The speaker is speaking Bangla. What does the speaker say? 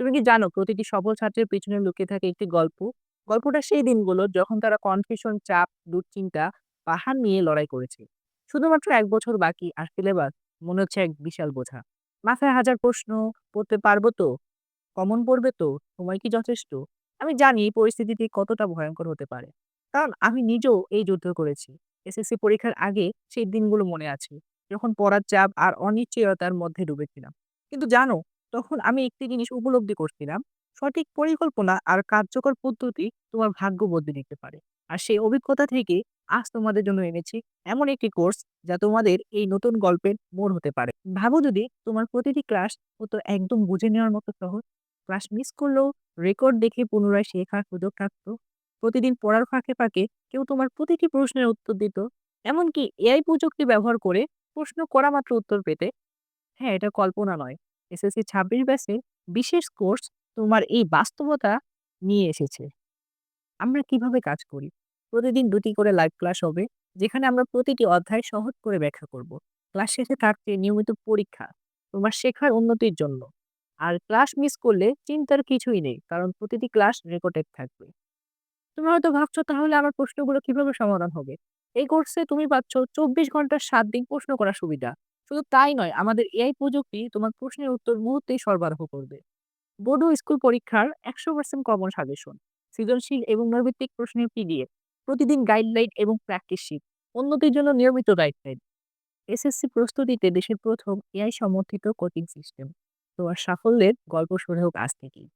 তুমি কি জানো প্রতিটি সফল ছাত্রের পেছনে লুকিয়ে থাকে একটি গল্প? গল্পটা সেই দিনগুলোর যখন তারা কনফিউশন, চাপ, দুশ্চিন্তা, পাহাড় নিয়ে লড়াই করেছে। শুধুমাত্র এক বছর বাকি আর সিলেবাস মনে হচ্ছে এক বিশাল বোঝা। মাথায় হাজার প্রশ্ন, পড়তে পারব তো? কমন পড়বে তো? সময় কি যথেষ্ট? আমি জানি এই পরিস্থিতিটি কতটা ভয়ঙ্কর হতে পারে। কারণ আমি নিজেও এই যুদ্ধ করেছি। এসএসসি পরীক্ষার আগে সেই দিনগুলো মনে আছে। যখন পড়ার চাপ আর অনিশ্চয়তার মধ্যে ডুবেছিলাম। কিন্তু জানো তখন আমি একটি জিনিস উপলব্ধি করছিলাম, সঠিক পরিকল্পনা আর কার্যকর পদ্ধতি তোমার ভাগ্য বদলে দিতে পারে। আর সেই অভিজ্ঞতা থেকে আজ তোমাদের জন্য এনেছি এমন একটি কোর্স যা তোমাদের এই নতুন গল্পের মোড় হতে পারে। ভাবো যদি তোমার প্রতিটি ক্লাস হতো একদম বুঝে নেওয়ার মতো সহজ। ক্লাস মিস করলেও রেকর্ড দেখে পুনরায় শেখার সুযোগ থাকতো। প্রতিদিন পড়ার ফাঁকে, ফাঁকে কেউ তোমার প্রতিটি প্রশ্নের উত্তর দিত। এমনকি এআই প্রযুক্তি ব্যবহার করে প্রশ্ন করা মাত্র উত্তর পেতে হ্যাঁ, এটা কল্পনা নয়। এসএসসি ২৬ ব্যাচে বিশেষ কোর্স তোমার এই বাস্তবতা নিয়ে এসেছে। আমরা কীভাবে কাজ করি? প্রতিদিন ২ টি করে লাইভ ক্লাস হবে, যেখানে আমরা প্রতিটি অধ্যায় সহজ করে ব্যাখ্যা করব। ক্লাস শেষে থাকছে নিয়মিত পরীক্ষা, তোমার শেখার উন্নতির জন্য। আর ক্লাস মিস করলে চিন্তার কিছুই নেই, কারণ প্রতিটি ক্লাস রেকর্ডেড থাকবে। তুমি হয়তো ভাবছ তাহলে আমার প্রশ্নগুলো কীভাবে সমাধান হবে? এই কোর্সে তুমি পাচ্ছ ২৪ ঘণ্টার ৭ দিন প্রশ্ন করার সুবিধা। শুধু তাই নয়, আমাদের এআই প্রযুক্তি তোমার প্রশ্নের উত্তর মুহূর্তেই সরবরাহ করবে। বোর্ডো স্কুল পরীক্ষার ১০০% কমন সাজেশন, সৃজনশীল এবং নৈভিত্তিক প্রশ্নের পিডিএফ, প্রতিদিন গাইডলাইন এবং প্র্যাকটিস শিট, উন্নতির জন্য নিয়মিত গাইডলাইন। এসএসসি প্রস্তুতিতে দেশের প্রথম এআই সমর্থিত কোচিং সিস্টেম। তোমার সাফল্যের গল্প শুরু হোক আজ থেকেই।